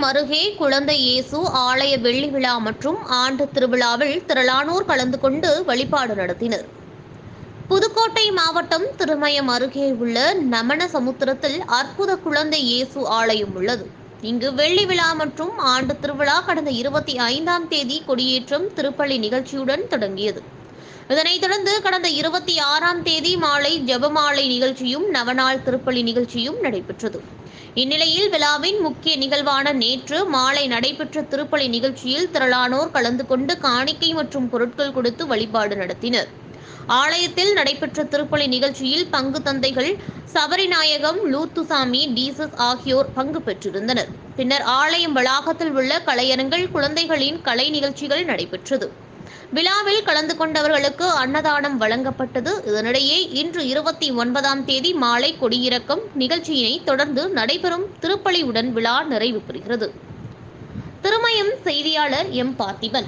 திருமயம் அருகே குழந்தை இயேசு ஆலய வெள்ளி விழா மற்றும் ஆண்டு திருவிழாவில் திரளானோர் கலந்து கொண்டு வழிபாடு நடத்தினர். புதுக்கோட்டை மாவட்டம் திருமயம் அருகே உள்ள நமன சமுத்திரத்தில் அற்புத குழந்தை இயேசு ஆலயம் உள்ளது. இங்கு வெள்ளி விழா மற்றும் ஆண்டு திருவிழா கடந்த இருபத்தி ஐந்தாம் தேதி கொடியேற்றம் திருப்பள்ளி நிகழ்ச்சியுடன் தொடங்கியது. இதனைத் தொடர்ந்து கடந்த இருபத்தி ஆறாம் தேதி மாலை ஜெபமாலை நிகழ்ச்சியும் நவநாள் திருப்பலி நிகழ்ச்சியும் நடைபெற்றது. இந்நிலையில் விழாவின் முக்கிய நிகழ்வான நேற்று மாலை நடைபெற்ற திருப்பலி நிகழ்ச்சியில் திரளானோர் கலந்து கொண்டு காணிக்கை மற்றும் பொருட்கள் கொடுத்து வழிபாடு நடத்தினர். ஆலயத்தில் நடைபெற்ற திருப்பலி நிகழ்ச்சியில் பங்கு தந்தைகள் சபரிநாயகம் லூத்துசாமி டீசஸ் ஆகியோர் பங்கு பெற்றிருந்தனர். பின்னர் ஆலயம் வளாகத்தில் உள்ள கலையரங்கில் குழந்தைகளின் கலை நிகழ்ச்சிகள் நடைபெற்றது. விழாவில் கலந்து கொண்டவர்களுக்கு அன்னதானம் வழங்கப்பட்டது. இதனிடையே இன்று இருபத்தி ஒன்பதாம் தேதி மாலை கொடியிறக்கம் நிகழ்ச்சியினை தொடர்ந்து நடைபெறும் திருப்பலியுடன் விழா நிறைவு பெறுகிறது. திருமயம் செய்தியாளர் எம். பார்த்திபன்.